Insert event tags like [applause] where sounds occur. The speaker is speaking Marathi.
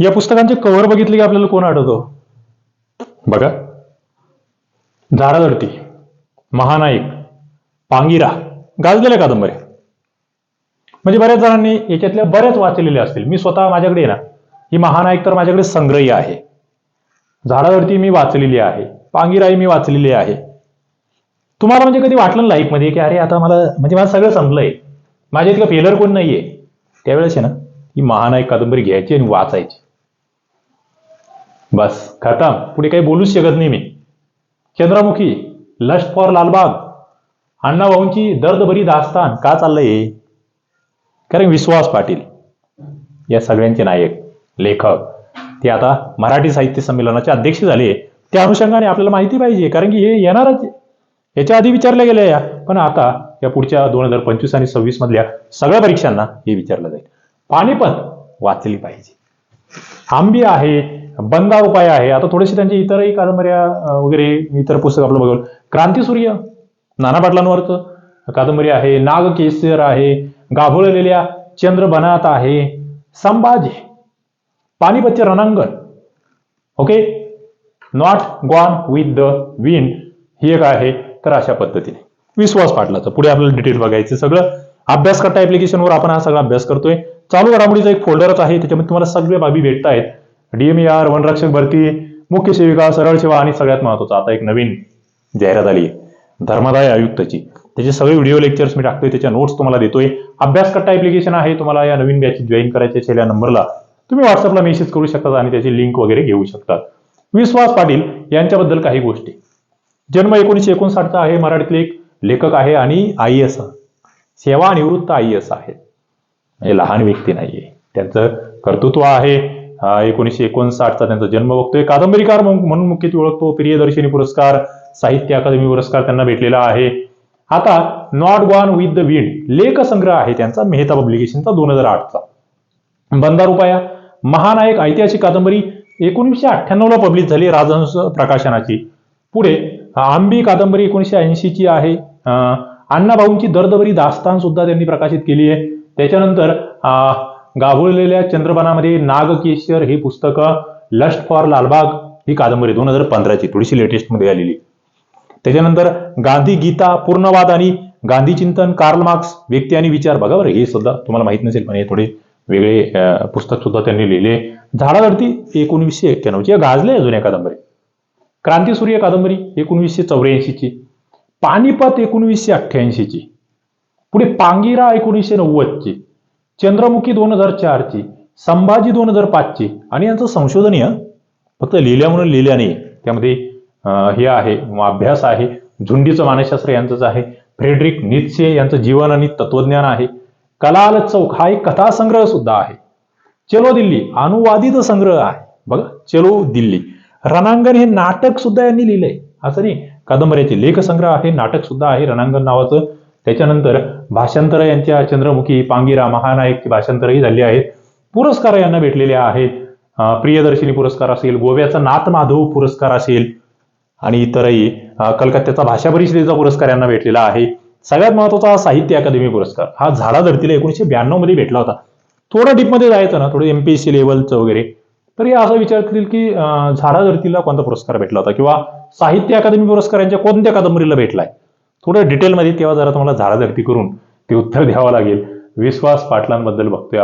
या पुस्तकांचे कव्हर बघितले की आपल्याला कोण आठवतो बघा. झाडाधरती महानायक पांगिरा गाजलेल्या कादंबऱ्या. म्हणजे बऱ्याच जणांनी याच्यातल्या बऱ्याच वाचलेल्या असतील. मी स्वतः माझ्याकडे आहे ना. ही महानायक तर माझ्याकडे संग्रही आहे. झाडावरती मी वाचलेली आहे. पांगिराई मी वाचलेली आहे. तुम्हाला म्हणजे कधी वाटलं लाईफमध्ये की अरे आता मला म्हणजे मला सगळं संपलंय. माझ्या इतकं फेलर कोण नाहीये? त्यावेळेस आहे ना ही महानायक कादंबरी घ्यायची आणि वाचायची. बस खतम. पुढे काही बोलूच शकत नाही मी. Chandramukhi lust for Lalbaug. अण्णाभाऊंची दर्दभरी दास्तान. का चाललंय कारण विश्वास पाटील या सगळ्यांचे नायक लेखक ते आता मराठी साहित्य संमेलनाचे अध्यक्ष झाले. त्या अनुषंगाने आपल्याला माहिती पाहिजे. कारण की हे येणारच याच्या आधी विचारल्या गेल्या या. पण आता या पुढच्या दोन हजार पंचवीस आणि सव्वीस मधल्या सगळ्या परीक्षांना हे विचारलं जाईल. पानिपत वाचली पाहिजे. आंबी आहे बंदार उपाय आहे. आता थोडेसे त्यांची इतरही कादंबऱ्या वगैरे इतर पुस्तक आपलं बघून क्रांतीसूर्य नाना पाटलांवरचं कादंबरी आहे. नाग केसर आहे. गाभोळलेल्या चंद्रभनात आहे. संभाजी पानिपतचे रणांगण. Okay? Not gone with the wind ही एक आहे. तर अशा पद्धतीने. विश्वास पाटलाचं. पुढे आपल्याला डिटेल बघायचं सगळं. अभ्यास करता ऍप्लिकेशनवर आपण हा सगळा अभ्यास करतोय. चालू घडामोडीचा एक फोल्डरच आहे त्याच्यामध्ये तुम्हाला सगळे बाबी भेटत आहेत डीएमआर वनरक्षक भरती मुख्य सेविका सरळ सेवा आणि सगळ्यात महत्त्वाचा आता एक नवीन जाहिरात आली आहे. धर्मादाय आयुक्तची. त्याचे सगळे व्हिडिओ लेक्चर्स मी टाकतोय त्याच्या नोट्स तुम्हाला देतोय. अभ्यास करता ऍप्लिकेशन आहे तुम्हाला या नवीन बॅच जॉईन करायचे असेल या नंबरला तुम्ही व्हॉट्सअपला मेसेज करू शकता आणि त्याची लिंक वगैरे घेऊ शकता. विश्वास पाटील यांच्याबद्दल काही गोष्टी. जन्म एकोणीसशे एकोणसाठचा आहे मराठीतले एक लेखक आहे आणि आय एस सेवानिवृत्त आय एस आहेत. लहान व्यक्ती नाहीये. त्यांचं कर्तृत्व आहे. एकोणीसशे एकोणसाठचा त्यांचा जन्म बघतोय. कादंबरीकार म्हणून मुख्यत्वे ओळखतो प्रियदर्शनी पुरस्कार साहित्य अकादमी पुरस्कार त्यांना भेटलेला आहे. आता not gone with the wind लेख संग्रह आहे त्यांचा मेहता पब्लिकेशनचा दोन हजार आठचा. बंदार उपाया महानायक ऐतिहासिक कादंबरी एकोणीसशे अठ्ठ्याण्णवला पब्लिश झाली राजहंस प्रकाशनाची. पुढे आंबी कादंबरी एकोणीसशे ऐंशीची आहे. अण्णाभाऊंची दर्दभरी दास्तान सुद्धा त्यांनी प्रकाशित केली आहे त्याच्यानंतर अं, गाभोळलेल्या चंद्रबाणामध्ये नागकेशर हे पुस्तक लस्ट फॉर लालबाग ही कादंबरी दोन हजार पंधराची थोडीशी लेटेस्टमध्ये आलेली. त्याच्यानंतर गांधी गीता पूर्णवाद आणि गांधी चिंतन कार्ल मार्क्स व्यक्ती आणि विचार. बघा बरं हे सुद्धा तुम्हाला माहीत नसेल पण हे थोडे वेगळे पुस्तक सुद्धा त्यांनी लिहिले. झाडावरती एकोणीसशे एक्क्याण्णवची गाजले अजून या कादंबरी. क्रांतीसूर्य कादंबरी एकोणीसशे चौऱ्याऐंशीची. पानिपत एकोणीसशे अठ्ठ्याऐंशीची. पुढे पांगिरा एकोणीसशे नव्वदची चंद्रमुखी दोन हजार चारची संभाजी दोन हजार पाचची आणि यांचं संशोधन फक्त लिहिल्या म्हणून लिहिल्या नाही. त्यामध्ये हे आहे अभ्यास आहे झुंडीचं मानसशास्त्र यांचंच आहे फ्रेडरिक नित्से यांचं जीवन आणि तत्वज्ञान आहे कलाल चौक हा एक कथासंग्रह सुद्धा आहे. चलो दिल्ली अनुवादित संग्रह आहे. बघा चलो दिल्ली. रणांगण हे नाटक सुद्धा यांनी लिहिलंय. असं नाही कादंबऱ्याचे लेखसंग्रह आहे नाटक सुद्धा आहे रणांगण नावाचं त्याच्यानंतर भाषांतर यांच्या चंद्रमुखी पांगिरा महानायकची भाषांतरही झाली आहेत. पुरस्कार यांना भेटलेले आहेत. प्रियदर्शिनी पुरस्कार असेल गोव्याचा नाथ माधव पुरस्कार असेल आणि इतरही कलकत्त्याचा भाषा परिषदेचा पुरस्कार यांना भेटलेला आहे. सगळ्यात महत्त्वाचा हा साहित्य अकादमी पुरस्कार. हा झाडा धरतीला एकोणीशे ब्याण्णवमध्ये भेटला होता. थोडं डीपमध्ये जायचं ना थोडं एमपीएससी लेवलचं वगैरे. तर हे असं विचारतील की झाडा धरतीला कोणता पुरस्कार भेटला होता? किंवा साहित्य अकादमी पुरस्कार यांच्या कोणत्या कादंबरीला भेटलाय? थोडं डिटेलमध्ये तेव्हा जरा तुम्हाला झाडाझडती करून ते उत्तर [laughs] द्यावं लागेल. विश्वास पाटलांबद्दल बघतोय